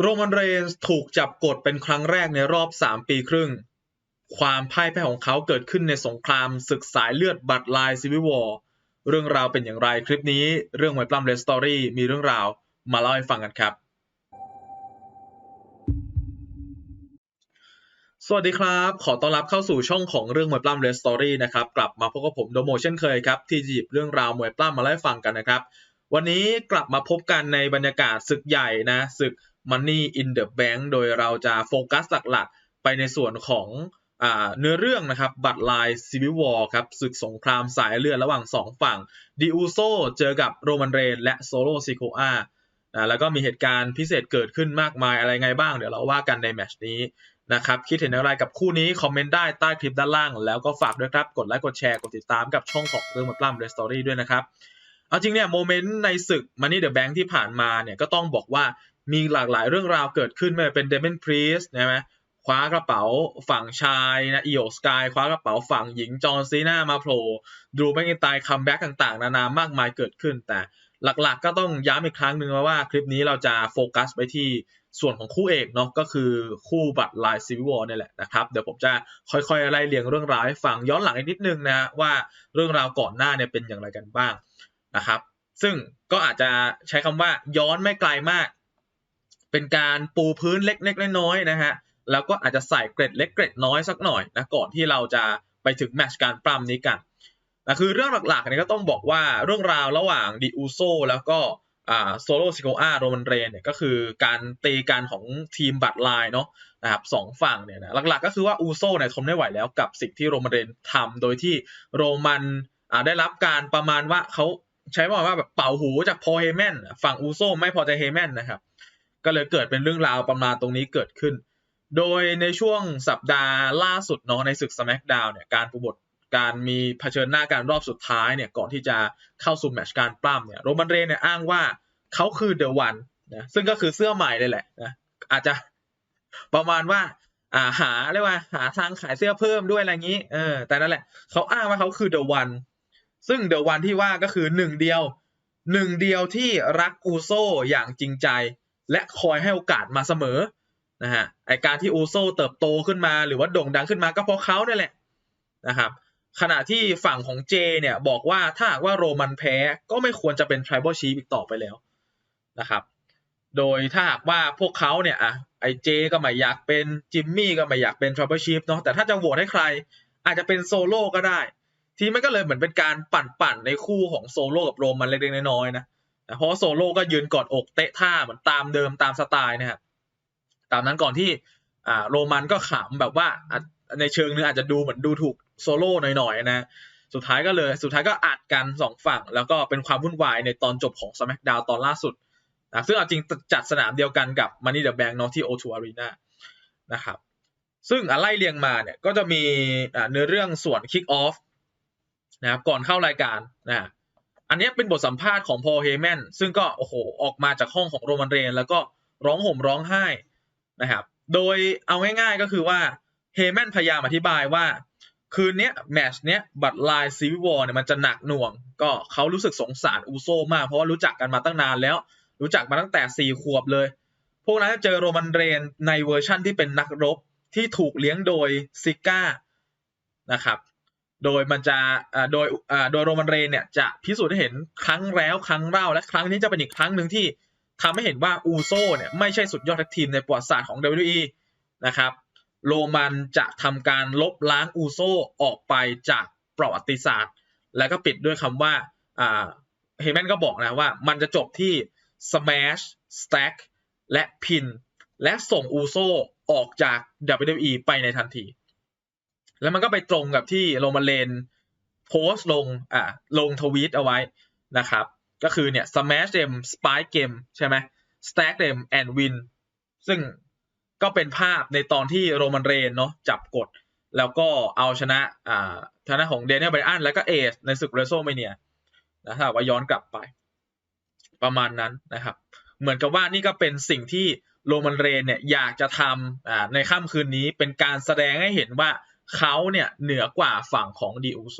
โรมันเรนส์ถูกจับกดเป็นครั้งแรกในรอบ 3 ปีครึ่ง ความพ่ายแพ้ของเขาเกิดขึ้นในสงครามศึกสายเลือดบัตรลายซิวิวอร์เรื่องราวเป็นอย่างไรคลิปนี้เรื่องไวปล้ำเรสตอรี่มีเรื่องราวมาเล่าให้ฟังกันครับ สวัสดีครับ ขอต้อนรับเข้าสู่ช่องของเรื่องมวยปล้ำเรสตอรี่นะครับ กลับมาพบกับผมโดโมเช่นเคยครับ ที่หยิบเรื่องราวมวยปล้ำมาเล่าให้ฟังกันนะครับ วันนี้กลับมาพบกันในบรรยากาศศึกใหญ่นะศึก Money in the Bank โดยเราจะโฟกัสหลักๆ ไปในส่วนของเนื้อเรื่องนะครับบัตรลายซีวิวอร์ครับศึกสงครามสายเลือดระหว่าง 2 ฝั่งดิอูโซเจอกับโรมันเรนและโซโลซิโคอาแล้วก็มีเหตุการณ์พิเศษเกิดขึ้นมากมายอะไรไงบ้าง เดี๋ยวเราว่ากันในแมชนี้นะครับคิดเห็นอะไรกับคู่นี้ คอมเมนต์ได้ใต้คลิปด้านล่าง แล้วก็ฝากด้วยครับ กดไลค์กดแชร์กดติดตามกับช่องของเรื่องมาปล้ำเรสตอรี่ด้วยนะครับ เอาจริงเนี่ยโมเมนต์ในศึก Money the Bank ที่ผ่านมาเนี่ยก็ต้องบอกว่า มีหลากหลายเรื่องราวเกิดขึ้นไม่ว่าเป็นเดมอนพรีสใช่ไหมคว้ากระเป๋าฝั่งชายนะอีโอสกายคว้ากระเป๋าฝั่งหญิงจอร์ซีนามาโผล่ดูแมกินตายคัมแบ็กต่างๆ นานามากมายเกิดขึ้น แต่หลักๆ ก็ต้องย้ำอีกครั้งหนึ่งว่าคลิปนี้เราจะโฟกัสไปที่ส่วนของคู่เอกเนาะก็คือคู่บัตรลายซิวิวอร์นี่แหละนะครับ เดี๋ยวผมจะค่อยๆไล่เรียงเรื่องราวให้ฟังย้อนหลังอีกนิดนึงนะว่าเรื่องราวก่อนหน้าเนี่ยเป็นอย่างไรกันบ้างนะครับ ซึ่งก็อาจจะใช้คำว่าย้อนไม่ไกลมาก เป็นการปูพื้นเล็กๆน้อยๆนะฮะแล้วก็อาจจะใส่เกร็ดเล็กเกร็ดน้อยสักหน่อยนะก่อนที่เราจะไปถึงแมชการปล้ำนี้กันนะคือเรื่องหลักๆเนี่ยก็ต้องบอกว่าเรื่องราวระหว่างดิอูโซแล้วก็โซโลซิโกอาโรมันเรนเนี่ยก็คือการตีกันของทีมบัตรลายเนาะนะครับสองฝั่งเนี่ยนะหลักๆก็คือว่าอูโซเนี่ยทนไม่ไหวแล้วกับสิ่งที่โรมันเรนทำโดยที่โรมันได้รับการประมาณว่าเขาใช้ว่าแบบเป่าหูจากพอเฮแมนฝั่งอูโซไม่พอใจเฮแมนนะครับ ก็เลยเกิดเป็นเรื่องราวประมาณตรงนี้เกิดขึ้น โดยในช่วงสัปดาห์ล่าสุดเนาะในศึก SmackDown เนี่ยการปูบทการมีเผชิญหน้าการรอบสุดท้ายเนี่ยก่อนที่จะเข้าสู่แมตช์การปล้ำเนี่ยโรมันเรนเนี่ยอ้างว่าเขาคือเดอะวันนะซึ่งก็คือเสื้อใหม่เลยแหละนะอาจจะประมาณว่าอ่าหาเรียกว่าหาทางขายเสื้อเพิ่มด้วยอะไรอย่างนี้เออแต่นั่นแหละเขาอ้างว่าเขาคือเดอะวันซึ่งเดอะวันที่ว่าก็คือหนึ่งเดียวหนึ่งเดียวที่รักอูโซอย่างจริงใจ และคอยให้โอกาสมาเสมอนะฮะไอการที่อูโซเติบโตขึ้นมาหรือว่าโด่งดังขึ้นมาก็เพราะเขาเนี่ยแหละนะครับขณะที่ฝั่งของเจเนี่ยบอกว่าถ้าหากว่าโรมันแพ้ก็ไม่ควรจะเป็นทริบอลชีฟอีกต่อไปแล้วนะครับ โดยถ้าหากว่าพวกเขาเนี่ยอะไอเจก็ไม่อยากเป็นจิมมี่ก็ไม่อยากเป็นทริบอลชีฟเนาะแต่ถ้าจะโหวตให้ใคร อาจจะเป็นโซโล่ก็ได้ ทีมันก็เลยเหมือนเป็นการปั่นๆในคู่ของโซโล่กับโรมันเล็กๆน้อยๆนะ เพราะโซโล่ก็ยืนกอดอกเตะท่าเหมือนตามเดิมตามสไตล์นะครับตามนั้นก่อนที่อ่าโรมันก็ขำแบบว่าในเชิงนึงอาจจะดูเหมือนดูถูกโซโล่หน่อยๆนะสุดท้ายก็เลยสุดท้ายก็อัดกันสองฝั่ง แล้วก็เป็นความวุ่นวายในตอนจบของ SmackDown ตอนล่าสุดนะซึ่งเอาจริงจัดสนามเดียวกันกับ Money the Bank นาะที่ O2 Arena นะครับซึ่งอะไรเรียงมาเนี่ยก็จะมีเนื้อเรื่องส่วน Kick Off นะครับก่อนเข้ารายการนะ อันนี้เป็นบทสัมภาษณ์ของพอเฮแมนซึ่งก็โอ้โหออกมาจากห้องของโรมันเรน แล้วก็ร้องห่มร้องไห้นะครับ โดยเอาง่ายๆก็คือว่าเฮแมนพยายามอธิบายว่า คืนนี้แมชเนี้ยบัตรลายซีวิวอเนี่ยมันจะหนักหน่วง ก็เขารู้สึกสงสารอูโซมากเพราะว่ารู้จักกันมาตั้งนานแล้ว รู้จักมาตั้งแต่สี่ขวบเลย พวกนั้นจะเจอโรมันเรนในเวอร์ชั่นที่เป็นนักรบที่ถูกเลี้ยงโดยซิก้านะครับ โดยมันจะโดยโดยโรมันเรนเนี่ยจะพิสูจน์ให้เห็นครั้งแล้วครั้งเล่าและครั้งนี้จะเป็นอีกครั้งหนึ่งที่ทำให้เห็นว่าอูโซเนี่ยไม่ใช่สุดยอดทักทีมในประวัติศาสตร์ของ WWE นะครับโรมันจะทำการลบล้างอูโซออกไปจากประวัติศาสตร์ แล้วก็ปิดด้วยคำว่าเฮแมนก็บอกนะว่ามันจะจบที่ smash stack และ pin และส่งอูโซออกจาก WWE ไปในทันที แล้วมันก็ไปตรงกับที่โรมันเลนโพสต์ลงอ่าลงทวีตเอาไว้นะครับ ก็คือเนี่ย smash them spike game ใช่ไหม stack them and win ซึ่งก็เป็นภาพในตอนที่โรมันเรนเนาะจับกด แล้วก็เอาชนะอ่าทางด้านของเดนเนลไบอันแล้วก็เอสในศึกเรโซเมเนียนะครับว่าย้อนกลับไป ประมาณนั้นนะครับ เหมือนกับว่านี่ก็เป็นสิ่งที่โรมันเรนเนี่ยอยากจะทำอ่าในค่ำคืนนี้เป็นการแสดงให้เห็นว่า เขาเนี่ยเหนือกว่าฝั่งของดิอูโซ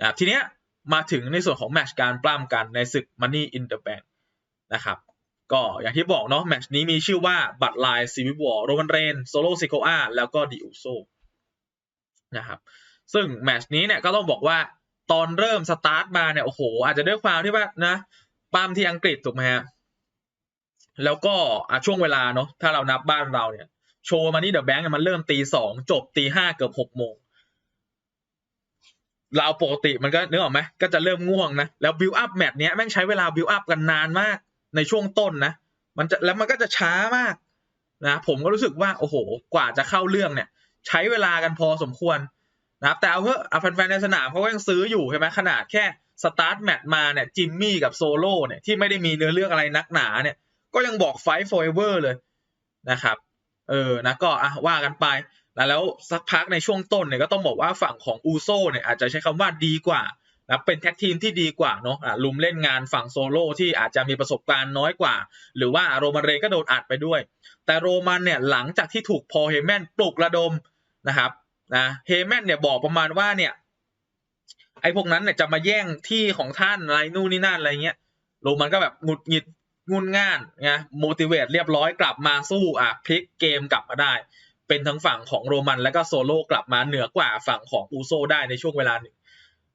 นะทีเนี้ยมาถึงในส่วนของแมชการปล้ำกันในศึก Money in the Bank นะครับก็อย่างที่บอกเนาะแมชนี้มีชื่อว่าบัตไลน์ซีวิวอร์โรมันเรนโซโลซิโกอาแล้วก็ดิอุโซนะครับซึ่งแมชนี้เนี่ยก็ต้องบอกว่าตอนเริ่มสตาร์ทมาเนี่ยโอ้โห อาจจะด้วยความที่ว่านะปั้มที่อังกฤษถูกไหมฮะแล้วก็อะช่วงเวลาเนาะถ้าเรานับบ้านเราเนี่ย โชว์มานี่เดอะแบงค์มันเริ่มตีสองจบตีห้าเกือบหกโมงเราปกติมันก็นึกออกไหมก็จะเริ่มง่วงนะ แล้วบิวอัพแมตช์เนี้ยแม่งใช้เวลาบิวอัพกันนานมากในช่วงต้นนะ มันจะแล้วมันก็จะช้ามากนะผมก็รู้สึกว่า โอ้โห กว่าจะเข้าเรื่องเนี่ย ใช้เวลากันพอสมควรนะครับแต่เอาเถอะอะแฟนๆในสนามเขาก็ยังซื้ออยู่ใช่ไหมขนาดแค่สตาร์ทแมตช์มาเนี่ยจิมมี่กับโซโล่เนี่ยที่ไม่ได้มีเนื้อเรื่องอะไรนักหนาเนี่ย ก็ยังบอกไฟท์โฟเวอร์เลยนะครับ เออนะก็อะว่ากันไปแล้วสักพักในช่วงต้นเนี่ยก็ต้องบอกว่าฝั่งของอูโซเนี่ยอาจจะใช้คำว่าดีกว่านะเป็นแท็กทีมที่ดีกว่าเนาะอะลุมเล่นงานฝั่งโซโล่ที่อาจจะมีประสบการณ์น้อยกว่า หรือว่าโรมันเรก็โดนอัดไปด้วย แต่โรมันเนี่ยหลังจากที่ถูกพอเฮแมนปลุกระดมนะครับนะเฮแมนเนี่ยบอกประมาณว่าเนี่ยไอ้พวกนั้นเนี่ยจะมาแย่งที่ของท่านอะไรนู่นนี่นั่นอะไรเงี้ยโรมันก็แบบหงุดหงิด งุนง่านนะโมดิเวตเรียบร้อยกลับมาสู้อะพลิกเกมกลับมาได้ เป็นทั้งฝั่งของโรมันและก็โซโล่กลับมาเหนือกว่าฝั่งของอูโซได้ในช่วงเวลาหนึ่ง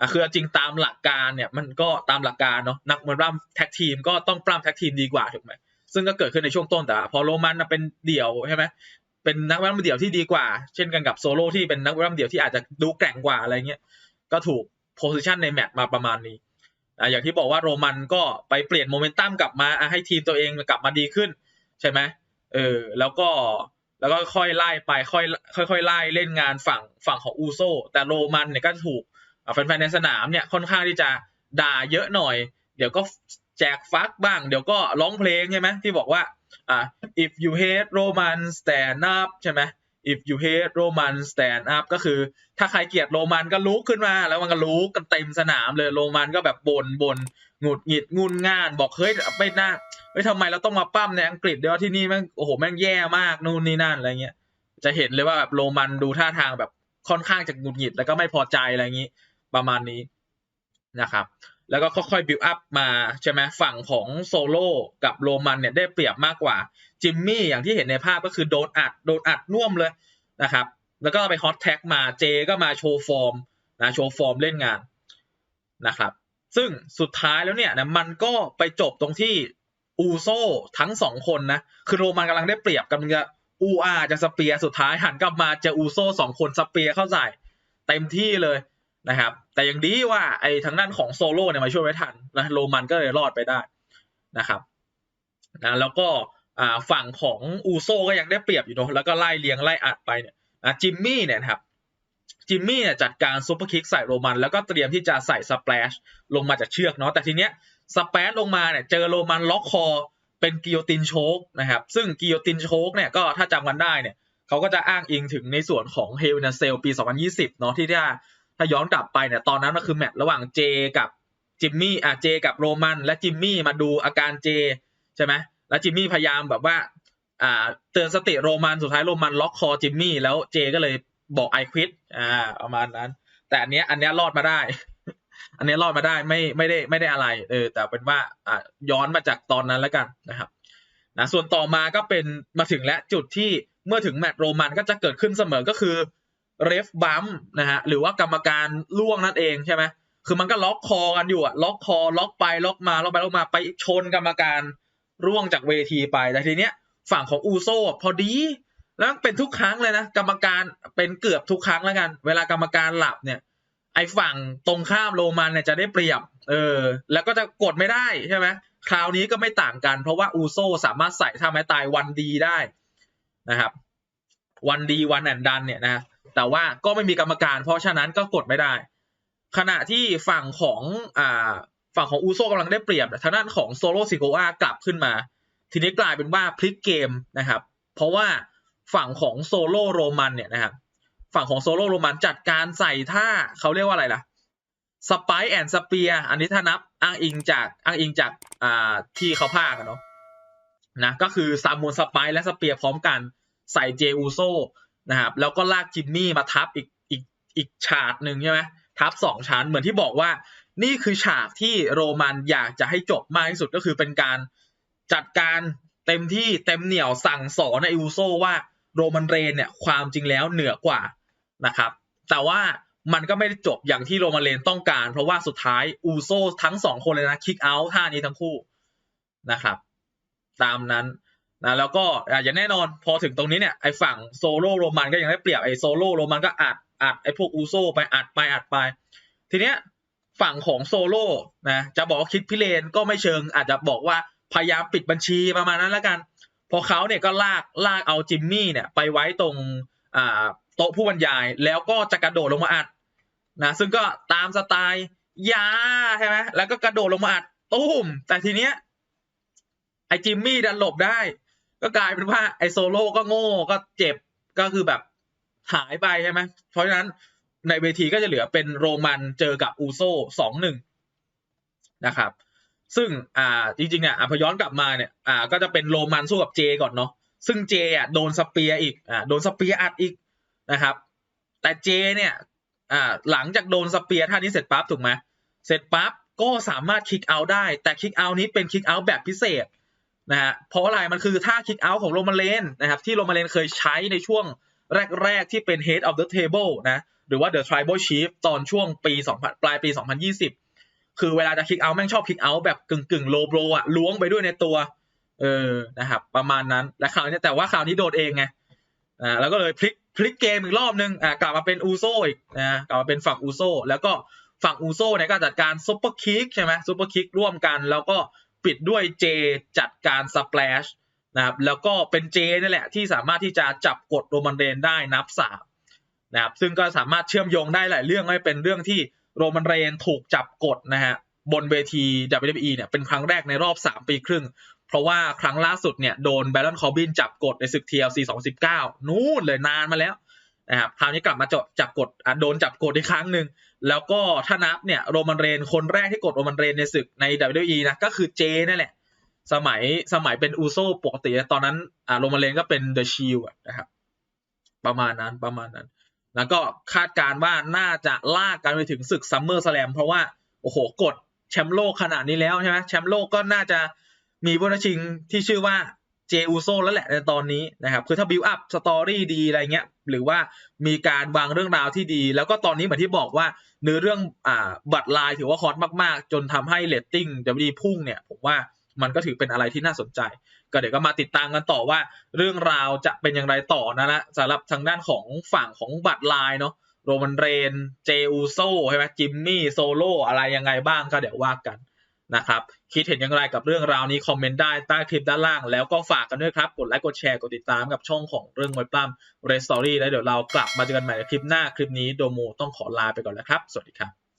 อะคือจริงตามหลักการเนี่ยมันก็ตามหลักการเนาะนักมวยปล้ำแท็กทีมก็ต้องปล้ำแท็กทีมดีกว่าถูกไหมซึ่งก็เกิดขึ้นในช่วงต้นแต่พอโรมันเป็นเดี่ยวใช่ไหมเป็นนักมวยปล้ำเดี่ยวที่ดีกว่า เช่นกันกับโซโล่ที่เป็นนักมวยปล้ำเดี่ยวที่อาจจะดูแกร่งกว่าอะไรเงี้ยก็ถูกโพสิชันในแมตช์มาประมาณนี้ อะอย่างที่บอกว่าโรมันก็ไปเปลี่ยนโมเมนตัมกลับมาให้ทีมตัวเองกลับมาดีขึ้น ใช่ไหมเออแล้วก็แล้วก็ค่อยไล่ไปค่อยค่อยไล่เล่นงานฝั่งฝั่งของอูโซแต่โรมันเนี่ยก็ถูกแฟนๆในสนามเนี่ยค่อนข้างที่จะด่าเยอะหน่อย เดี๋ยวก็แจกฟักบ้าง เดี๋ยวก็ร้องเพลงใช่ไหมที่บอกว่าอะ if you hate Roman stand up ใช่ไหม if you hate Roman stand up ก็คือ ถ้าใครเกลียดโรมันก็ลุกขึ้นมา แล้วมันก็ลุกกันเต็มสนามเลยโรมันก็แบบบน่นบ่นหงุดหงิดงุนง่าน บอกเฮ้ยไม่น่าเฮ้ยทำไมเราต้องมาปั้มในอังกฤษเดี๋ยวที่นี่แม่งโอ้โหแม่งแย่มากนู่นนี่นั่นอะไรเงี้ยจะเห็นเลยว่าแบบโรมันดูท่าทางแบบค่อนข้างจะหงุดหงิดแล้วก็ไม่พอใจอะไรอย่างนี้ ประมาณนี้นะครับ แล้วก็ค่อยๆบิวอัพมาใช่ไหมฝั่งของโซโล่กับโรมันเนี่ยได้เปรียบมากกว่าจิมมี่อย่างที่เห็นในภาพก็คือโดนอัดโดนอัดน่วมเลยนะครับ แล้วก็ไปฮอตแท็กมาเจก็มาโชว์ฟอร์มนะโชว์ฟอร์มเล่นงานนะครับ ซึ่งสุดท้ายแล้วเนี่ยนะมันก็ไปจบตรงที่อูโซทั้งสองคนนะคือโรมันกำลังได้เปรียบกำลังจะอูอาจะสเปียสุดท้ายหันกลับมาเจออูโซสองคนสเปียเข้าใส่เต็มที่เลย นะครับ แต่ยังดีว่าไอ้ทางด้านของโซโล่เนี่ยมาช่วยไว้ทันนะโรมันก็เลยรอดไปได้นะครับนะแล้วก็ฝั่งของอูโซก็ยังได้เปรียบอยู่เนาะแล้วก็ไล่เลียงไล่อัดไปเนี่ยนะจิมมี่เนี่ยครับจิมมี่เนี่ยจัดการซุปเปอร์คิกใส่โรมัน แล้วก็เตรียมที่จะใส่สเปลชลงมาจากเชือกเนาะแต่ทีเนี้ยสเปลชลงมาเนี่ยเจอโรมันล็อกคอเป็นกิโยตินโชกนะครับซึ่งกิโยตินโชกเนี่ยก็ถ้าจำกันได้เนี่ยเขาก็จะอ้างอิงถึงในส่วนของเฮลนาเซลปี 2020 เนาะที่ถ้า ถ้าย้อนกลับไปเนี่ยตอนนั้นมันคือแมตช์ระหว่างเจกับจิมมี่อะเจกับโรมัน และจิมมี่มาดูอาการเจใช่ไหมแล้วจิมมี่พยายามแบบว่าอ่าเตือนสติโรมันสุดท้ายโรมันล็อกคอจิมมี่แล้วเจก็เลยบอกไอควิดอ่าประมาณนั้น แต่อันเนี้ยอันเนี้ยรอดมาได้ อันเนี้ยรอดมาได้ไม่ไม่ได้ไม่ได้อะไรเออแต่เป็นว่าอ่าย้อนมาจากตอนนั้นแล้วกันนะครับนะส่วนต่อมาก็เป็นมาถึงและจุดที่เมื่อถึงแมตช์โรมันก็จะเกิดขึ้นเสมอก็คือ เรฟบัมนะฮะหรือว่ากรรมการล่วงนั่นเองใช่ไหมคือมันก็ล็อกคอกันอยู่อะล็อกคอ ล็อกไปล็อกมาล็อกไปล็อกมาไปชนกรรมการร่วงจากเวทีไปแต่ทีเนี้ยฝั่งของอูโซพอดีแล้วเป็นทุกครั้งเลยนะ กรรมการเป็นเกือบทุกครั้งแล้วกัน เวลากรรมการหลับเนี่ย ไอ้ฝั่งตรงข้ามโรมันเนี่ยจะได้เปรียบ เออ แล้วก็จะกดไม่ได้ใช่ไหมคราวนี้ก็ไม่ต่างกัน เพราะว่าอูโซสามารถใส่ท่าไม้ตายวันดีได้นะครับ วันดีวันแอนดันเนี่ยนะ แต่ว่าก็ไม่มีกรรมการ เพราะฉะนั้นก็กดไม่ได้ ขณะที่ฝั่งของอ่าฝั่งของอูโซกำลังได้เปรียบทางด้านของโซโลซิโกอากลับขึ้นมา ทีนี้กลายเป็นว่าพลิกเกมนะครับ เพราะว่าฝั่งของโซโลโรมันเนี่ยนะครับฝั่งของโซโลโรมันจัดการใส่ท่าเขาเรียกว่าอะไรล่ะสไปแอนสเปียอันนี้ถ้านับอ้างอิงจากอ้างอิงจากอ่าที่เขาพากันเนาะนะก็คือซามูนสไปและสเปียพร้อมกันใส่เจอูโซ นะครับแล้วก็ลากจิมมี่มาทับอีกอีกอีกฉากหนึ่งใช่ไหมทับสองชั้นเหมือนที่บอกว่านี่คือฉากที่โรมันอยากจะให้จบมากที่สุดก็คือเป็นการจัดการเต็มที่เต็มเหนี่ยวสั่งสอนในอูโซว่าโรมันเรนเนี่ยความจริงแล้วเหนือกว่านะครับ แต่ว่ามันก็ไม่ได้จบอย่างที่โรมันเรนต้องการ เพราะว่าสุดท้ายอูโซทั้งสองคนเลยนะคิกเอาท์ท่านี้ทั้งคู่นะครับ ตามนั้น นะแล้วก็อย่างแน่นอนพอถึงตรงนี้เนี่ยไอ้ฝั่งโซโล่โรมันก็ยังได้เปรียบไอ้โซโล่โรมันก็อัดอัดไอ้พวกอูโซไปอัดไปอัดไป ทีเนี้ยฝั่งของโซโล่นะจะบอกคิดพิเรนก็ไม่เชิง อาจจะบอกว่าพยายามปิดบัญชีประมาณนั้นแล้วกัน พอเขาเนี่ยก็ลากลากเอาจิมมี่เนี่ยไปไว้ตรงอ่าโต๊ะผู้บรรยาย แล้วก็จะกระโดดลงมาอัดนะซึ่งก็ตามสไตล์ยาใช่ไหมแล้วก็กระโดดลงมาอัดตุ้มแต่ทีเนี้ยไอจิมมี่ดันหลบได้ ก็กลายเป็นว่าไอโซโล่ก็โง่ก็เจ็บก็คือแบบหายไปใช่ไหมเพราะฉะนั้นในเวทีก็จะเหลือเป็นโรมันเจอกับอูโซสองหนึ่งนะครับ ซึ่งอ่าจริงๆเนี่ยอพอย้อนกลับมาเนี่ยอ่าก็จะเป็นโรมันสู้กับเจก่อนเนาะซึ่งเจอะโดนสเปียอีกอ่าโดนสเปียอัดอีกนะครับ แต่เจเนี่ยอ่าหลังจากโดนสเปียท่านี้เสร็จปั๊บถูกไหมเสร็จปั๊บก็สามารถคิกเอาได้ แต่คิกเอานี้เป็นคิกเอาแบบพิเศษ นะฮะเพราะอะไรมันคือท่าคิกเอาท์ของโรมาเลนนะครับที่โรมาเลนเคยใช้ในช่วงแรก ๆ ที่เป็น head of the table นะหรือว่า the tribal chief ตอนช่วงปี 2000 ปลายปี 2020 คือเวลาจะคิกเอาท์แม่งชอบคิกเอาท์แบบกึ่งกึ่งโลโบอะล้วงไปด้วยในตัว เออนะครับประมาณนั้นและคราวนี้แต่ว่าคราวนี้โดนเองไงอ่าแล้วก็เลยพลิกพลิกเกมอีกรอบนึงอ่ากลับมาเป็นอูโซอีกนะกลับมาเป็นฝั่งอูโซแล้วก็ฝั่งอูโซเนี่ยก็จัดการซุปเปอร์คิกใช่ไหมซุปเปอร์คิกร่วมกัน แล้วก็ ปิดด้วยเจจัดการสเปลชนะครับแล้วก็เป็นเจนี่แหละที่สามารถที่จะจับกดโรมันเรนได้นับสามนะครับซึ่งก็สามารถเชื่อมโยงได้หลายเรื่องไม่เป็นเรื่องที่โรมันเรนถูกจับกดนะฮะบนเวที WWE เนี่ยเป็นครั้งแรกในรอบ 3 ปีครึ่ง เพราะว่าครั้งล่าสุดเนี่ยโดนแบรอนคอร์บินจับกดในศึก TLC 2019 นู่นเลยนานมาแล้ว นะครับคราวนี้กลับมาจับจับกดโดนจับกดอีกครั้งหนึ่งแล้วก็ถ้านับเนี่ยโรมันเรนคนแรกที่กดโรมันเรนในศึกใน WWE นะก็คือเจนั่นแหละสมัยสมัยเป็นอูโซปกติตอนนั้นอ่าโรมันเรนก็เป็นเดอะชิลนะครับประมาณนั้นประมาณนั้น แล้วก็คาดการณ์ว่าน่าจะลากกันไปถึงศึกซัมเมอร์สแลมเพราะว่าโอ้โหกดแชมป์โลกขนาดนี้แล้วใช่ไหมแชมป์โลกก็น่าจะมีผู้ชิงที่ชื่อว่า เจอูโซแล้วแหละในตอนนี้นะครับคือถ้าบิวอัพสตอรี่ดีอะไรเงี้ยหรือว่ามีการวางเรื่องราวที่ดี แล้วก็ตอนนี้เหมือนที่บอกว่าเนื้อเรื่องอ่าบัตรลายถือว่าฮอตมากๆ จนทำให้เรตติ้งจะดีพุ่งเนี่ยผมว่ามันก็ถือเป็นอะไรที่น่าสนใจ ก็เดี๋ยวก็มาติดตามกันต่อว่า เรื่องราวจะเป็นอย่างไรต่อนะนะสำหรับทางด้านของฝั่งของบัตรลายเนาะโรมันเรน เจอูโซใช่ไหมจิมมี่โซโลอะไรยังไงบ้างก็เดี๋ยวว่ากัน นะครับคิดเห็นอย่างไรกับเรื่องราวนี้ คอมเมนต์ได้ใต้คลิปด้านล่าง แล้วก็ฝากกันด้วยครับ กดไลค์กดแชร์กดติดตามกับช่องของเรื่องมวยปล้ำเรสตอรี่แล้วเดี๋ยวเรากลับมาเจอกันใหม่ในคลิปหน้าคลิปนี้โดโมต้องขอลาไปก่อนแล้วครับ สวัสดีครับ